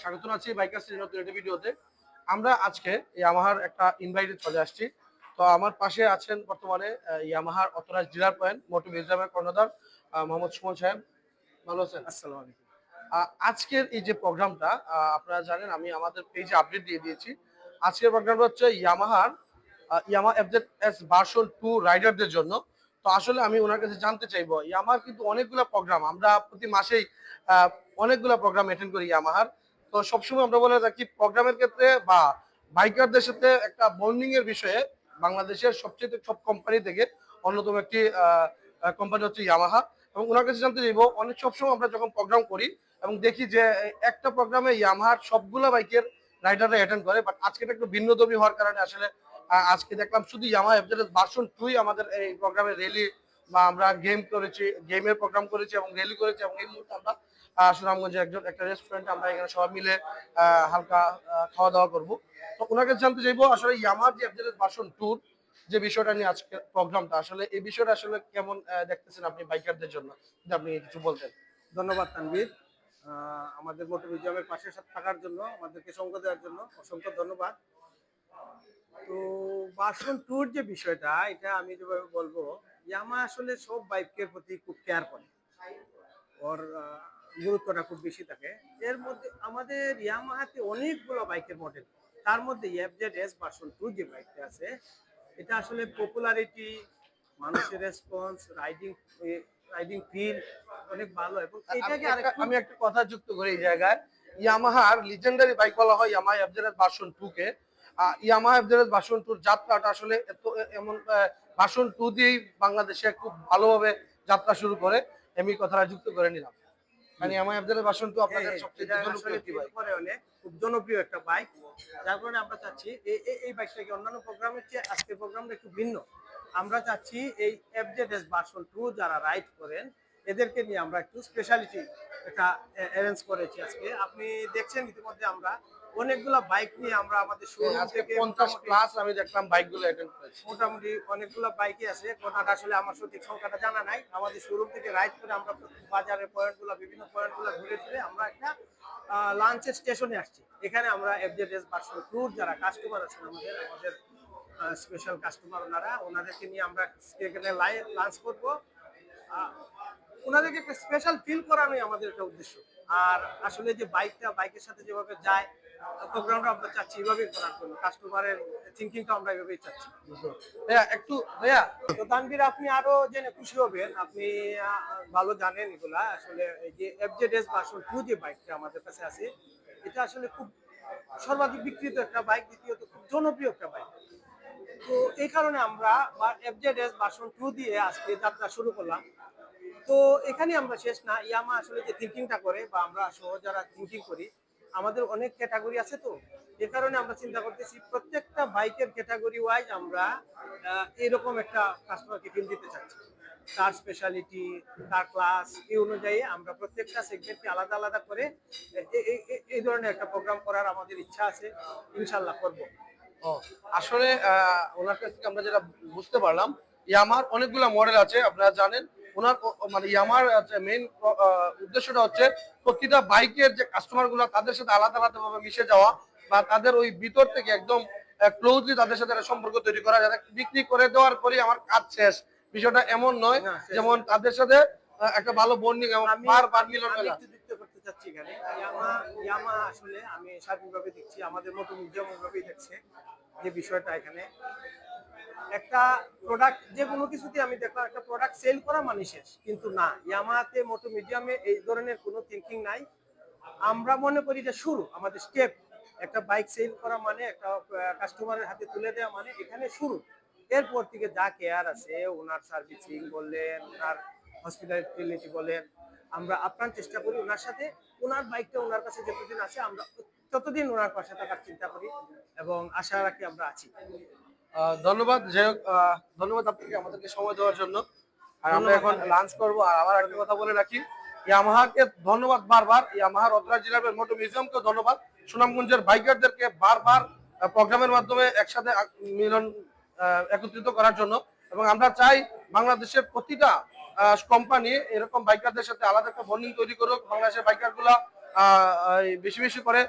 স্বাগত আছি বাইকার নতুন একটি ভিডিওতে। আমরা আজকে ইয়ামাহার একটা ইনভাইটে চলে আসছি। তো আমার পাশে আছেন বর্তমানে ইয়ামাহার অথরাইজ ডিলার পয়েন্ট মোটর মিউজিয়ামের কর্ণধার মোহাম্মদ সুমন সাহেব। ভালো আছেন? আসসালামু আলাইকুম। আজকের এই যে প্রোগ্রামটা আপনারা জানেন আমি আমাদের পেজে আপডেট দিয়ে দিয়েছি। আজকের প্রোগ্রামটা হচ্ছে ইয়ামাহার Yamaha FZ S version two রাইডারদের জন্য। তো আসলে আমি ওনার কাছে জানতে চাইব ইয়ামাহার কিন্তু অনেকগুলো প্রোগ্রাম আমরা প্রতি মাসেই অনেকগুলো প্রোগ্রাম অ্যাটেন্ড করি ইয়ামাহার। তো সবসময় আমরা বলে থাকি প্রোগ্রামের ক্ষেত্রে বা বাইকারদের সাথে একটা বন্ডিং এর বিষয়ে বাংলাদেশের সবচেয়ে সব কোম্পানি থেকে অন্যতম একটি কোম্পানি হচ্ছে ইয়ামাহা এবং ওনার কাছে জানতে চাইব, অনেক সবসময় আমরা যখন প্রোগ্রাম করি এবং দেখি যে একটা প্রোগ্রামে ইয়ামাহার সবগুলো বাইকের রাইডাররা অ্যাটেন্ড করে বাট আজকে একটু ভিন্নধর্মী হওয়ার কারণে আসলে আজকে দেখলাম শুধু ইয়ামাহা এফজেড ভার্সন টুই আমাদের এই প্রোগ্রামে রেলি বা আমরা গেম করেছি গেমের প্রোগ্রাম করেছি এবং রেলি করেছি এবং এই মুহূর্তে আমরা সুনামগঞ্জে একজন একটা রেস্টুরেন্ট আমরা এখানে সবাই মিলে হালকা খাওয়া দাওয়া করব। তো ওনাকে জানতে চাইব আসলে ইয়ামার যে এফজেড ভার্সন টুর যে বিষয়টা নিয়ে আজকে প্রোগ্রামটা আসলে এই বিষয়টা আসলে কেমন দেখতেছেন আপনি বাইকারদের জন্য? যদি আপনি কিছু বলতেন। ধন্যবাদ তানভীর। আহ, আমাদের মোটর মিউজিয়ামের পাশে সাথে থাকার জন্য আমাদেরকে সঙ্গ দেওয়ার জন্য অসংখ্য ধন্যবাদ। তো বাসন ট্যুর যে বিষয়টা এটা আমি যেভাবে বলব ইয়ামা আসলে সব বাইকের প্রতি খুব কেয়ার করে। ওর গুরুত্বটা খুব বেশি থাকে। এর মধ্যে আমাদের ইয়ামাহাতে অনেকগুলো বাইকের মডেল তার মধ্যে এফজেড এস ভার্সন টু যে বাইকটা আছে এটা আসলে পপুলারিটি মানুষের রেসপন্স রাইডিং রাইডিং ফিল অনেক ভালো এবং এটাকে আমি একটা কথা যুক্ত করি এই জায়গায়। ইয়ামাহার লিজেন্ডারি বাইক বলা হয় ইয়ামাহা এফজেড ভার্সন টু কে। ইয়ামাহা এফজেড ভার্সন টুর যাত্রাটা আসলে এত এমন ভার্সন টু দিয়েই বাংলাদেশে খুব ভালোভাবে যাত্রা শুরু করে। আমি কথাটা যুক্ত করে নিলাম। মানে ইয়ামাহা এফজেড বাসন তো আপনাদের হ্যাঁ, সবচেয়ে জনপ্রিয় একটি বাইক পরে অনেক খুব জনপ্রিয় একটা বাইক যার কারণে আমরা চাচ্ছি এই এই- বাইকটাকে অন্যান্য প্রোগ্রামের চেয়ে আজকের প্রোগ্রামটা একটু ভিন্ন। আমরা চাচ্ছি এই এফজেডএস বাসন টু যারা রাইড করেন এদেরকে নিয়ে আমরা একটু স্পেশালিটি একটা অ্যারেঞ্জ করেছি আজকে। আপনি দেখছেন ইতিমধ্যে আমরা অনেকগুলো বাইক নিয়ে আমরা আমাদের শোরুম থেকে পঞ্চাশ মোটামুটি- প্লাস আমি দেখলাম বাইকগুলো অ্যাটেন্ড করেছি। মোটামুটি অনেকগুলো বাইকই আছে। কোনটা আসলে আমার সঠিক সংখ্যাটা জানা নাই। আমাদের শোরুম থেকে রাইড করে আমরা বাজারের পয়েন্টগুলো বিভিন্ন পয়েন্টগুলো ঘুরে ঘুরে আমরা একটা লাঞ্চের স্টেশনে আসছি। এখানে আমরা এফজেড এস ভার্সন ট্যুর যারা কাস্টমার আছেন আমাদের আমাদের স্পেশাল কাস্টমার ওনারা ওনাদেরকে নিয়ে আমরা এখানে লাঞ্চ করব। ওনাদেরকে একটা স্পেশাল ফিল করানোই আমাদের একটা উদ্দেশ্য। আর আসলে যে বাইকটা বাইকের সাথে যেভাবে যায় প্রোগ্রামটা আমরা চাচ্ছি করার জন্য। কাস্টমারের থিঙ্কিংটা আমরা চাচ্ছি। ভাইয়া, একটু, ভাইয়া তো আপনি আরও জেনে খুশি হবেন। আপনি ভালো জানেন এগুলা। আসলে এই যে এফজেড এস ভার্সন টু যে বাইকটা আমাদের কাছে আছে, এটা আসলে খুব সর্বাধিক বিক্রিত একটা বাইক দ্বিতীয়ত খুব জনপ্রিয় একটা বাইক তো এই কারণে আমরা এফজেড এস ভার্সন টু দিয়ে আজকে যাত্রা শুরু করলাম। তো এখানে আমরা শেষ না, ইয়ামা আসলে যে থিঙ্কিংটা করে বা আমরা সহ যারা থিঙ্কিং করি আমাদের অনেক ক্যাটাগরি আছে তো। এ কারণে আমরা চিন্তা করতেছি, প্রত্যেকটা বাইকের ক্যাটাগরি ওয়াইজ আমরা এরকম একটা কাস্টমারকে ফিল দিতে চাচ্ছি। তার স্পেশালিটি তার ক্লাস এই অনুযায়ী আমরা প্রত্যেকটা সেগমেন্টকে আলাদা আলাদা করে এই ধরনের একটা প্রোগ্রাম করার আমাদের ইচ্ছা আছে ইনশাল্লাহ করব। ও, আসলে ওনার কাছ থেকে আমরা যেটা বুঝতে পারলাম ইয়ামার অনেকগুলো মডেল আছে, আপনারা জানেন। ওনার মানে ইয়ামার মেইন উদ্দেশ্যটা হচ্ছে প্রতিটা বাইকের যে কাস্টমারগুলো তাদের সাথে আলাদা আলাদা ভাবে মিশে যাওয়া বা তাদের ওই ভিতর থেকে একদম ক্লোজলি তাদের সাথে একটা সম্পর্ক তৈরি করা যাতে বিক্রি করে দেওয়ার পরে আমার কাজ শেষ। বিষয়টা এমন নয় যেমন তাদের সাথে একটা ভালো বন্ডিং এবং বারবার মিলন মেলা। যুক্ত করতে চাচ্ছি এখানে। ইয়ামা ইয়ামা আসলে আমি স্বাধীনভাবে দেখছি আমাদের মতো ভাবেই দেখছে যে বিষয়টা এখানে। একটা প্রোডাক্ট যে কোনো কিছুতে আমি দেখলাম একটা প্রোডাক্ট সেল করা মানে শেষ। কিন্তু না ইয়ামাতে মোটো মিডিয়ামে এই ধরনের কোনো থিঙ্কিং নাই। আমরা মনে করি যে শুরু, আমাদের স্টেপ একটা বাইক সেল করা মানে একটা কাস্টমারের হাতে তুলে দেওয়া মানে এখানে শুরু। এরপর থেকে যা কেয়ার আছে, ওনার সার্ভিসিং বললেন, ওনার হসপিটালিটি বলেন আমরা আপ্রাণ চেষ্টা করি ওনার সাথে। ওনার বাইকটা ওনার কাছে যতদিন আছে, আমরা ততদিন ওনার পাশে থাকার চিন্তা করি এবং আশা রাখি আমরা আছি। ধন্যবাদ। যাই হোক ধন্যবাদ আপনাকে আমাদেরকে সময় দেওয়ার জন্য। আর আমরা এখন। লাঞ্চ করব। আর আমার একটা কথা বলে রাখি ইয়ামাহাকে ধন্যবাদ বারবার ইয়ামাহার অত্রা জেলার মোটর মিউজিয়ামকে ধন্যবাদ। সুনামগঞ্জের বাইকারদেরকে বারবার প্রোগ্রামের মাধ্যমে একসাথে মিলন একত্রিত করার জন্য। এবং আমরা চাই বাংলাদেশের প্রতিটা কোম্পানি এরকম বাইকারদের সাথে আলাদা একটা বন্ডিং তৈরি করুক। বাংলাদেশের বাইকারগুলা আহ, বেশি বেশি করে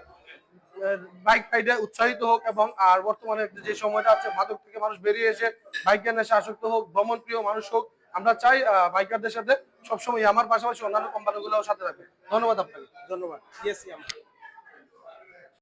বাইক রাইডে উৎসাহিত হোক এবং, আর বর্তমানে যে সময়টা আছে, মাদক থেকে মানুষ বেরিয়ে এসে বাইকের নেশা আসক্ত হোক ভ্রমণ প্রিয় মানুষ হোক, আমরা চাই বাইকারদের সাথে সবসময় আমার পাশাপাশি অন্যান্য কোম্পানিগুলোও সাথে রাখবে ধন্যবাদ আপনাকে। ধন্যবাদ।